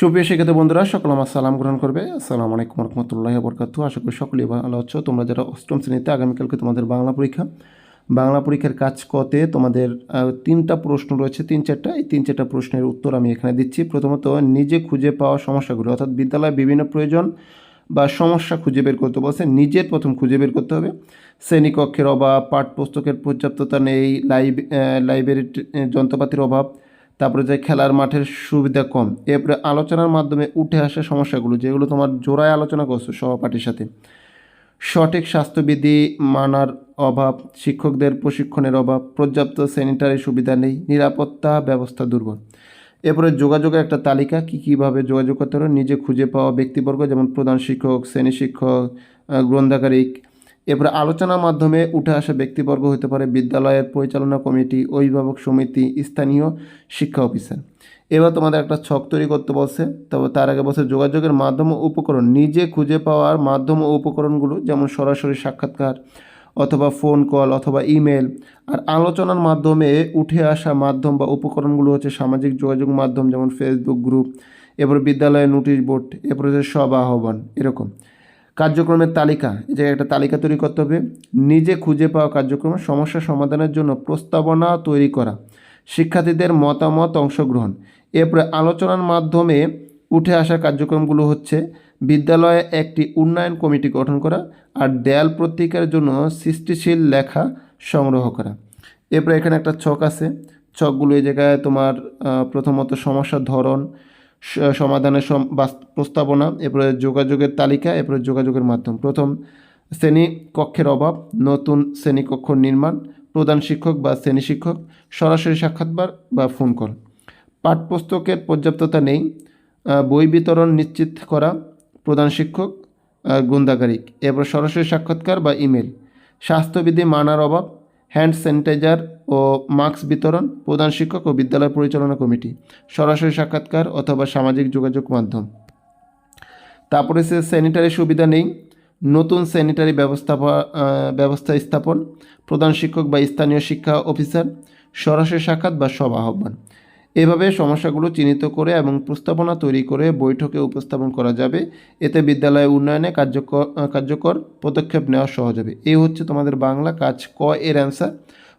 সুপ্রিয় শিক্ষিত বন্ধুরা, সকল আমার সালাম গ্রহণ করবে। আসসালামু আলাইকুম রহমতুল্লাহ বরকাত আশা করি সকলেই ভালো আছো। তোমরা যারা অষ্টম শ্রেণীতে, আগামীকালকে তোমাদের বাংলা পরীক্ষা। বাংলা পরীক্ষার কাজ কতে তোমাদের তিনটা প্রশ্ন রয়েছে, তিন চারটা। এই তিন চারটা প্রশ্নের উত্তর আমি এখানে দিচ্ছি। প্রথমত, নিজে খুঁজে পাওয়া সমস্যাগুলো, অর্থাৎ বিদ্যালয়ে বিভিন্ন প্রয়োজন বা সমস্যা খুঁজে বের করতে বলছে, নিজের প্রথম খুঁজে বের করতে হবে। শ্রেণীকক্ষের অভাব, পাঠ্যপুস্তকের পর্যাপ্ততা নেই, লাইব লাইব্রেরির যন্ত্রপাতির অভাব তারপরে যে খেলার মাঠের সুবিধা কম, এরপরে আলোচনার মাধ্যমে উঠে আসা সমস্যাগুলো, যেগুলো তোমার জোড়ায় আলোচনা করছ সহপাঠীর সাথে। সঠিক স্বাস্থ্যবিধি মানার অভাব, শিক্ষকদের প্রশিক্ষণের অভাব, পর্যাপ্ত স্যানিটারি সুবিধা নেই, নিরাপত্তা ব্যবস্থা দুর্বল। এরপরে যোগাযোগের একটা তালিকা, কী কীভাবে যোগাযোগ করতে হবে নিজে খুঁজে পাওয়া ব্যক্তিবর্গ, যেমন প্রধান শিক্ষক, শ্রেণি শিক্ষক গ্রন্থাগারিক এরপরে আলোচনার মাধ্যমে উঠে আসা ব্যক্তিবর্গ হতে পারে বিদ্যালয়ের পরিচালনা কমিটি, অভিভাবক সমিতি, স্থানীয় শিক্ষা অফিসার। এবার তোমাদের একটা ছক তৈরি করতে বলছে। তবে তার আগে বলছে, যোগাযোগের মাধ্যম ও উপকরণ, নিজে খুঁজে পাওয়ার মাধ্যম ও উপকরণগুলো যেমন সরাসরি সাক্ষাৎকার অথবা ফোন কল অথবা ইমেল আর আলোচনার মাধ্যমে উঠে আসা মাধ্যম বা উপকরণগুলো হচ্ছে সামাজিক যোগাযোগ মাধ্যম যেমন ফেসবুক গ্রুপ এরপর বিদ্যালয়ের নোটিশ বোর্ড এরপর হচ্ছে সব আহ্বান, এরকম। কার্যক্রমের তালিকা, এই জায়গায় একটা তালিকা তৈরি করতে হবে। নিজে খুঁজে পাওয়া কার্যক্রম, সমস্যা সমাধানের জন্য প্রস্তাবনা তৈরি করা, শিক্ষার্থীদের মতামত অংশগ্রহণ। এরপরে আলোচনার মাধ্যমে উঠে আসা কার্যক্রমগুলো হচ্ছে, বিদ্যালয়ে একটি উন্নয়ন কমিটি গঠন করা আর দেয়াল প্রতীকের জন্য সৃষ্টিশীল লেখা সংগ্রহ করা। এরপরে এখানে একটা ছক আছে। ছকগুলো এই জায়গায় তোমার প্রথমত সমস্যার ধরন সমাধানের সম- প্রস্তাবনা এরপরে যোগাযোগের তালিকা এরপরে যোগাযোগের মাধ্যম। প্রথম শ্রেণি কক্ষের অভাব নতুন শ্রেণীকক্ষ নির্মাণ প্রধান শিক্ষক বা শ্রেণি শিক্ষক সরাসরি সাক্ষাৎকার বা ফোন কল পাঠ্যপুস্তকের পর্যাপ্ততা নেই বই বিতরণ নিশ্চিত করা প্রধান শিক্ষক আহ, গ্রন্থাগারিক এরপর সরাসরি সাক্ষাৎকার বা ইমেল স্বাস্থ্যবিধি মানার অভাব হ্যান্ড স্যানিটাইজার ও মাস্ক বিতরণ, প্রধান শিক্ষক ও বিদ্যালয় পরিচালনা কমিটি, সরাসরি সাক্ষাৎকার অথবা সামাজিক যোগাযোগ মাধ্যম। তারপরে সে স্যানিটারি সুবিধা নেই, নতুন স্যানিটারি ব্যবস্থাপা ব্যবস্থা স্থাপন, প্রধান শিক্ষক বা স্থানীয় শিক্ষা অফিসার, সরাসরি সাক্ষাৎ বা সভা আহ্বান। এভাবে সমস্যাগুলো চিহ্নিত করে এবং প্রস্তাবনা তৈরি করে বৈঠকে উপস্থাপন করা যাবে। এতে বিদ্যালয় উন্নয়নে কার্যকর কার্যকর পদক্ষেপ নেওয়া সহজ হবে। এই হচ্ছে তোমাদের বাংলা কাজ ক এর অ্যান্সার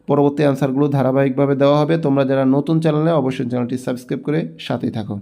পরবর্তী অ্যান্সারগুলো ধারাবাহিকভাবে দেওয়া হবে। তোমরা যারা নতুন চ্যানেলে অবশ্যই চ্যানেলটি সাবস্ক্রাইব করে সাথেই থাকো।